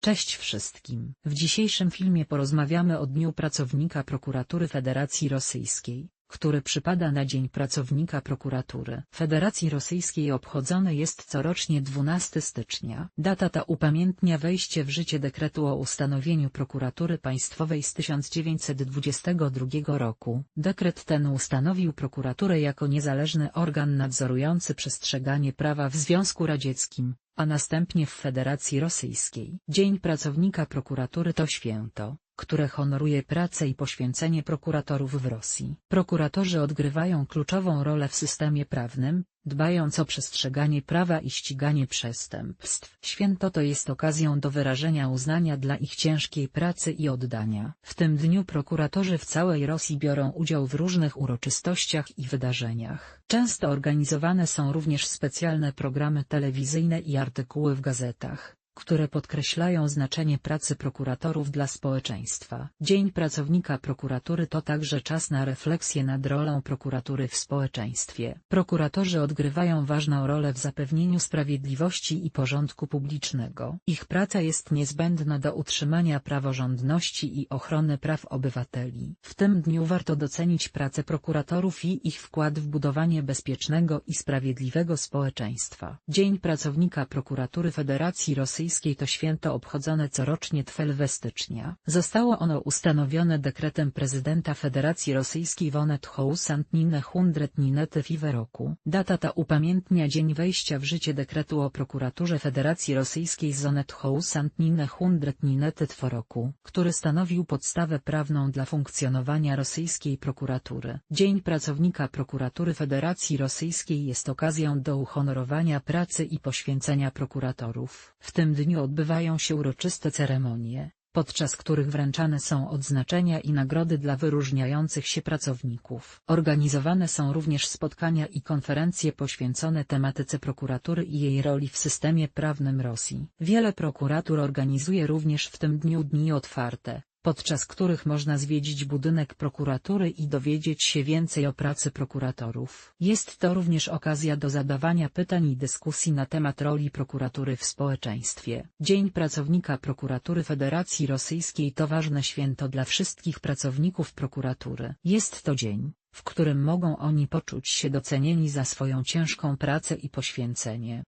Cześć wszystkim. W dzisiejszym filmie porozmawiamy o Dniu Pracownika Prokuratury Federacji Rosyjskiej, który przypada na Dzień Pracownika Prokuratury Federacji Rosyjskiej obchodzony jest corocznie 12 stycznia. Data ta upamiętnia wejście w życie dekretu o ustanowieniu Prokuratury Państwowej z 1922 roku. Dekret ten ustanowił prokuraturę jako niezależny organ nadzorujący przestrzeganie prawa w Związku Radzieckim, a następnie w Federacji Rosyjskiej. Dzień Pracownika Prokuratury to święto, które honoruje pracę i poświęcenie prokuratorów w Rosji. Prokuratorzy odgrywają kluczową rolę w systemie prawnym, dbając o przestrzeganie prawa i ściganie przestępstw. Święto to jest okazją do wyrażenia uznania dla ich ciężkiej pracy i oddania. W tym dniu prokuratorzy w całej Rosji biorą udział w różnych uroczystościach i wydarzeniach. Często organizowane są również specjalne programy telewizyjne i artykuły w gazetach które podkreślają znaczenie pracy prokuratorów dla społeczeństwa. Dzień Pracownika Prokuratury to także czas na refleksję nad rolą prokuratury w społeczeństwie. Prokuratorzy odgrywają ważną rolę w zapewnieniu sprawiedliwości i porządku publicznego. Ich praca jest niezbędna do utrzymania praworządności i ochrony praw obywateli. W tym dniu warto docenić pracę prokuratorów i ich wkład w budowanie bezpiecznego i sprawiedliwego społeczeństwa. Dzień Pracownika Prokuratury Federacji Rosyjskiej to święto obchodzone corocznie 12 stycznia. Zostało ono ustanowione dekretem prezydenta Federacji Rosyjskiej Wonet Housantnine Hundret Ninety Five roku. Data ta upamiętnia dzień wejścia w życie dekretu o prokuraturze Federacji Rosyjskiej Zonet Housantnine Hundret Ninety roku, który stanowił podstawę prawną dla funkcjonowania rosyjskiej prokuratury. Dzień Pracownika Prokuratury Federacji Rosyjskiej jest okazją do uhonorowania pracy i poświęcenia prokuratorów. W tym dniu odbywają się uroczyste ceremonie, podczas których wręczane są odznaczenia i nagrody dla wyróżniających się pracowników. Organizowane są również spotkania i konferencje poświęcone tematyce prokuratury i jej roli w systemie prawnym Rosji. Wiele prokuratur organizuje również w tym dniu dni otwarte, podczas których można zwiedzić budynek prokuratury i dowiedzieć się więcej o pracy prokuratorów. Jest to również okazja do zadawania pytań i dyskusji na temat roli prokuratury w społeczeństwie. Dzień Pracownika Prokuratury Federacji Rosyjskiej to ważne święto dla wszystkich pracowników prokuratury. Jest to dzień, w którym mogą oni poczuć się docenieni za swoją ciężką pracę i poświęcenie.